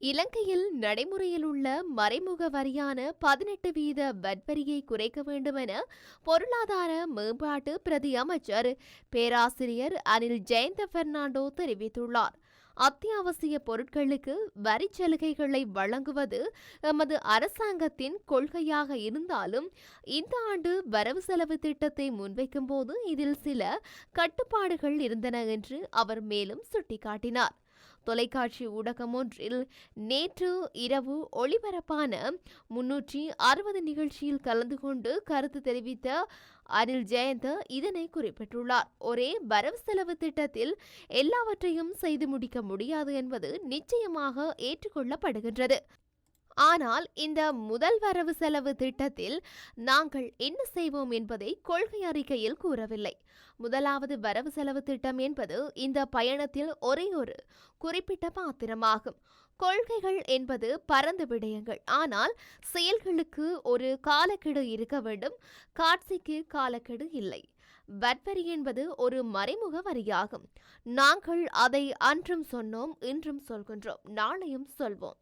இலங்கையில் நடைமுறையில் உள்ள மறைமுக வரியான பதினெட்டு வீத வட்வரியை குறைக்க வேண்டும் என பொருளாதார மேம்பாட்டு பிரதி அமைச்சர் பேராசிரியர் அனில் ஜெயந்த பெர்னாண்டோ தெரிவித்துள்ளார். அத்தியாவசிய பொருட்களுக்கு வரிச் சலுகைகளை வழங்குவது எமது அரசாங்கத்தின் கொள்கையாக இருந்தாலும் இந்த ஆண்டு வரவு செலவு திட்டத்தை முன்வைக்கும் போது இதில் சில கட்டுப்பாடுகள் இருந்தன என்று அவர் மேலும் சுட்டிக்காட்டினார். தொலைக்காட்சி ஊடகம் ஒன்றில் நேற்று இரவு ஒளிபரப்பான முன்னூற்றி அறுபது நிகழ்ச்சியில் கலந்து கொண்டு கருத்து தெரிவித்த அனில் ஜெயந்த இதனை குறிப்பிட்டுள்ளார். ஒரே வரவு செலவு திட்டத்தில் எல்லாவற்றையும் செய்து முடிக்க முடியாது என்பது நிச்சயமாக ஏற்றுக்கொள்ளப்படுகின்றது. ஆனால் இந்த முதல் வரவு செலவு திட்டத்தில் நாங்கள் என்ன செய்வோம் என்பதை கொள்கை அறிக்கையில் கூறவில்லை. முதலாவது வரவு செலவு திட்டம் என்பது இந்த பயணத்தில் ஒரே ஒரு குறிப்பிட்ட பாத்திரமாகும். கொள்கைகள் என்பது பரந்த விடயங்கள். ஆனால் செயல்களுக்கு ஒரு காலக்கெடு இருக்க வேண்டும். காட்சிக்கு காலக்கெடு இல்லை. வட்வரி என்பது ஒரு மறைமுக வரியாகும். நாங்கள் அதை அன்றும் சொன்னோம் இன்றும் சொல்கின்றோம். நாளையும் சொல்வோம்.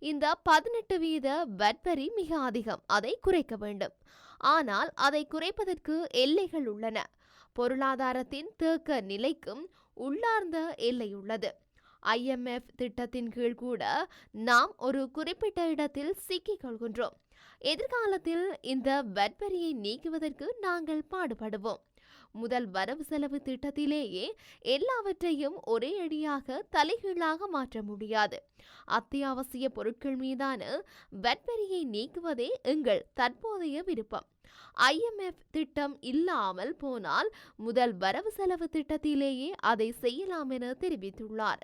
இந்த பதினெட்டு வீத வட்வரி மிக அதிகம். அதை குறைக்க வேண்டும். ஆனால் அதை குறைப்பதற்கு எல்லைகள் உள்ளன. பொருளாதாரத்தின் தேக்க நிலைக்கும் உள்ளார்ந்த எல்லை உள்ளது. ஐஎம்எஃப் திட்டத்தின் கீழ் கூட நாம் ஒரு குறிப்பிட்ட இடத்தில் சிக்கிக் கொள்கின்றோம். எதிர்காலத்தில் இந்த வட்வரியை நீக்குவதற்கு நாங்கள் பாடுபடுவோம். முதல் வரவு செலவு திட்டத்திலேயே எல்லாவற்றையும் ஒரே அடியாக தலைகீழாக மாற்ற முடியாது. அத்தியாவசிய பொருட்கள் மீதான வட்வரியை நீக்குவதே எங்கள் தற்போதைய விருப்பம். ஐஎம்எஃப் திட்டம் இல்லாமல் போனால் முதல் வரவு செலவு திட்டத்திலேயே அதை செய்யலாம் என தெரிவித்துள்ளார்.